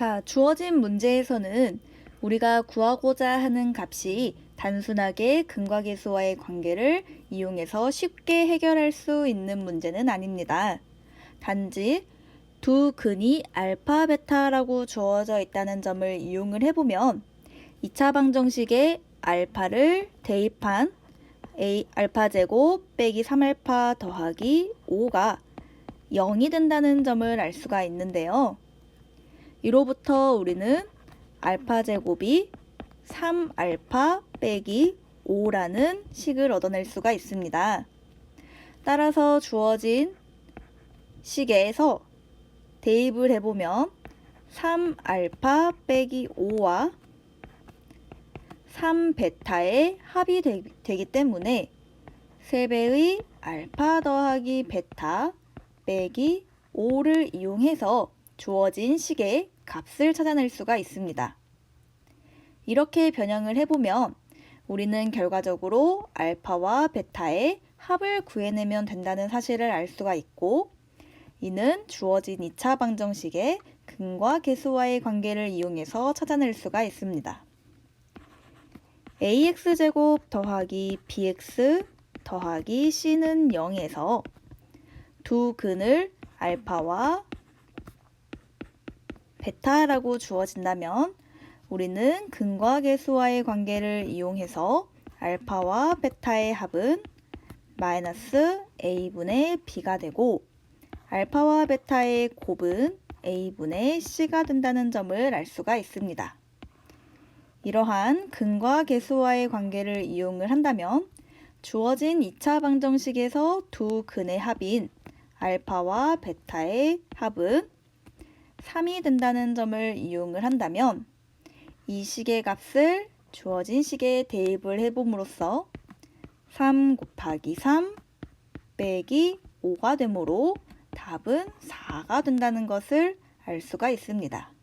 자, 주어진 문제에서는 우리가 구하고자 하는 값이 단순하게 근과 계수와의 관계를 이용해서 쉽게 해결할 수 있는 문제는 아닙니다. 단지 두 근이 알파, 베타라고 주어져 있다는 점을 이용을 해보면 2차 방정식에 알파를 대입한 a 알파 제곱 빼기 3알파 더하기 5가 0이 된다는 점을 알 수가 있는데요. 이로부터 우리는 알파 제곱이 3알파 빼기 5라는 식을 얻어낼 수가 있습니다. 따라서 주어진 식에서 대입을 해보면 3알파 빼기 5와 3베타의 합이 되, 기 때문에 3배의 알파 더하기 베타 빼기 5를 이용해서 주어진 식의 값을 찾아낼 수가 있습니다. 이렇게 변형을 해보면 우리는 결과적으로 알파와 베타의 합을 구해내면 된다는 사실을 알 수가 있고 이는 주어진 2차 방정식의 근과 계수와의 관계를 이용해서 찾아낼 수가 있습니다. ax제곱 더하기 bx 더하기 c는 0에서 두 근을 알파와 베타라고 주어진다면 우리는 근과 계수와의 관계를 이용해서 알파와 베타의 합은 마이너스 a분의 b가 되고 알파와 베타의 곱은 a분의 c가 된다는 점을 알 수가 있습니다. 이러한 근과 계수와의 관계를 이용을 한다면 주어진 2차 방정식에서 두 근의 합인 알파와 베타의 합은 3이 된다는 점을 이용을 한다면 이 식의 값을 주어진 식에 대입을 해봄으로써 3 곱하기 3 빼기 5가 되므로 답은 4가 된다는 것을 알 수가 있습니다.